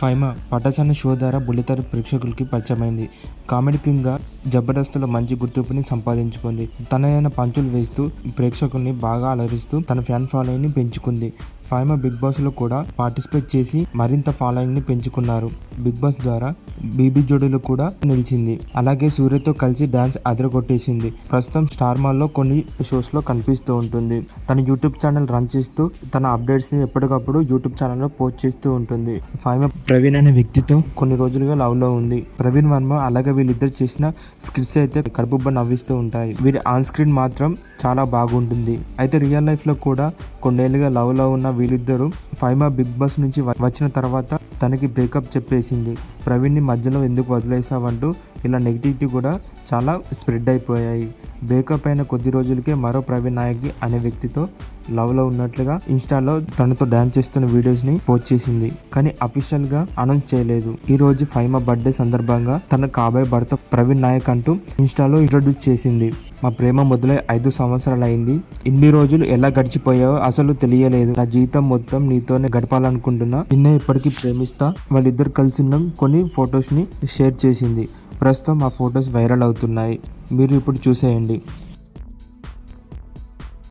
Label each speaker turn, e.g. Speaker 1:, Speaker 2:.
Speaker 1: ఫైమా పటాస్ అనే షో ద్వారా బుల్లితెర ప్రేక్షకులకి పరిచయమైంది. కామెడీ కింగ్గా జబర్దస్త్లో మంచి గుర్తింపుని సంపాదించుకుంది. తనదైన పంచులు వేస్తూ ప్రేక్షకుల్ని బాగా అలరిస్తూ తన ఫ్యాన్ ఫాలోయింగ్ని పెంచుకుంది. ఫైమా బిగ్ బాస్లో కూడా పార్టిసిపేట్ చేసి మరింత ఫాలోయింగ్ని పెంచుకున్నారు. బిగ్ బాస్ ద్వారా బీబీ జోడీలో కూడా నిలిచింది. అలాగే సూర్యతో కలిసి డాన్స్ అదరగొట్టేసింది. ప్రస్తుతం స్టార్ మాల్లో కొన్ని షోస్లో కనిపిస్తూ ఉంటుంది. తన యూట్యూబ్ ఛానల్ రన్ చేస్తూ తన అప్డేట్స్ని ఎప్పటికప్పుడు యూట్యూబ్ ఛానల్లో పోస్ట్ చేస్తూ ఉంటుంది. ఫైమా ప్రవీణ్ అనే వ్యక్తితో కొన్ని రోజులుగా లవ్లో ఉంది. ప్రవీణ్ వర్మ అలాగే వీళ్ళిద్దరు చేసిన స్క్రిప్ట్స్ అయితే కడుపుబ్బ నవ్విస్తూ ఉంటాయి. వీరి ఆన్ స్క్రీన్ మాత్రం చాలా బాగుంటుంది. అయితే రియల్ లైఫ్లో కూడా కొన్నేళ్ళుగా లవ్లో ఉన్న వీళ్ళిద్దరూ ఫైమా బిగ్ బాస్ నుంచి వచ్చిన తర్వాత తనకి బ్రేకప్ చెప్పేసింది. ప్రవీణ్ని మధ్యలో ఎందుకు వదిలేసావంటూ ఇలా నెగిటివిటీ కూడా చాలా స్ప్రెడ్ అయిపోయాయి. బ్రేకప్ అయిన కొద్ది రోజులకే మరో ప్రవీణ్ నాయక్ అనే వ్యక్తితో లవ్లో ఉన్నట్లుగా ఇన్స్టాలో తనతో డాన్స్ చేస్తున్న వీడియోస్ని పోస్ట్ చేసింది. కానీ అఫీషియల్గా అనౌన్స్ చేయలేదు. ఈ రోజు ఫైమా బర్త్డే సందర్భంగా తన కాబోయే భర్త ప్రవీణ్ నాయక్ అంటూ ఇన్స్టాలో ఇంట్రొడ్యూస్ చేసింది. మా ప్రేమ మొదలై ఐదు సంవత్సరాలు అయింది ఇన్ని రోజులు ఎలా గడిచిపోయావో అసలు తెలియలేదు. నా జీవితం మొత్తం నీతోనే గడపాలనుకుంటున్నా. నిన్నే ఇప్పటికీ ప్రేమిస్తా. వాళ్ళిద్దరు కలిసి ఉన్న కొన్ని ఫొటోస్ని షేర్ చేసింది. ప్రస్తుతం ఆ ఫొటోస్ వైరల్ అవుతున్నాయి. మీరు ఇప్పుడు చూసేయండి.